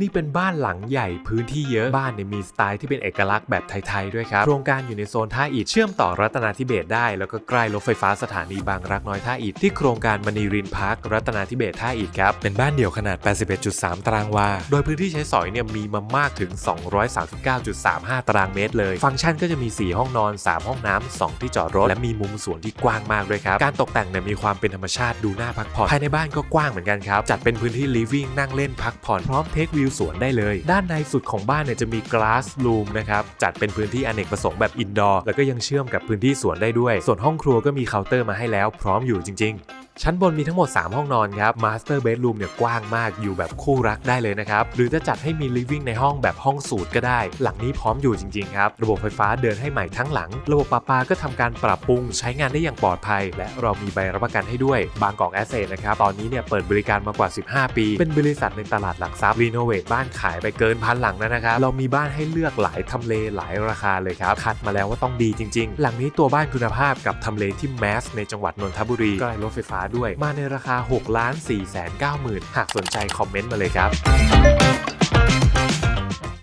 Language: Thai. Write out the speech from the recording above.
นี่เป็นบ้านหลังใหญ่พื้นที่เยอะบ้านเนี่ยมีสไตล์ที่เป็นเอกลักษณ์แบบไทยๆด้วยครับโครงการอยู่ในโซนท่าอิฐเชื่อมต่อรัตนาธิเบศได้ แล้วก็ใกล้รถไฟฟ้าสถานีบางรักน้อยท่าอิฐที่โครงการมณีรินพาร์ครัตนาธิเบศท่าอิฐครับเป็นบ้านเดี่ยวขนาด 81.3 ตารางวา โดยพื้นที่ใช้สอยเนี่ยมีมามากถึง 239.35 ตารางเมตรเลย ฟังก์ชันก็จะมี 4 ห้องนอน 3 ห้องน้ำ2ที่จอดรถ และมีมุมสวนที่กว้างมากด้วยครับ การตกแต่งเนี่ยมีความเป็นธรรมชาติดูน่าพักผ่อนภายในบ้านก็กว้างเหมือนกันครับจัดเป็นพื้นที่ living นั่งเล่นพักผ่อนพร้อมเทควิวสวนได้เลย ด้านในสุดของบ้านเนี่ยจะมี glass room นะครับ จัดเป็นพื้นที่อเนกประสงค์แบบอินดอร์แล้วก็ยังเชื่อมกับพื้นที่สวนได้ด้วย ส่วนห้องครัวก็มีเคาน์เตอร์มาให้แล้ว พร้อมอยู่จริง ๆ ชั้นบนมีทั้งหมด 3 ห้องนอนครับ Master Bedroom เนี่ยกว้างมากอยู่แบบคู่รักได้เลยนะครับ หรือจะจัดให้มี Living ในห้องแบบห้องสูตรก็ได้ หลังนี้พร้อมอยู่จริงๆครับ ระบบไฟฟ้าเดินให้ใหม่ทั้งหลัง ระบบประปาก็ทำการปรับปรุงใช้งานได้อย่างปลอดภัย และเรามีใบรับประกันให้ด้วย บางกอกแอสเซทนะครับ ตอนนี้เนี่ยเปิดบริการมากว่า 15 ปี เป็นบริษัทในตลาดหลักทรัพย์รีโนเวทบ้านขายไปเกินพันหลังแล้วนะครับ เรามีบ้านให้เลือกหลายทำเลหลายราคาเลยครับ คัดมาแล้วว่าต้องดีจริง ๆ หลังนี้ตัวบ้านคุณภาพกับทำเลที่แมสในจังหวัดนนทบุรีใกล้รถไฟฟ้าด้วย มาในราคา6ล้าน4แสน9หมื่นหากสนใจคอมเมนต์มาเลยครับ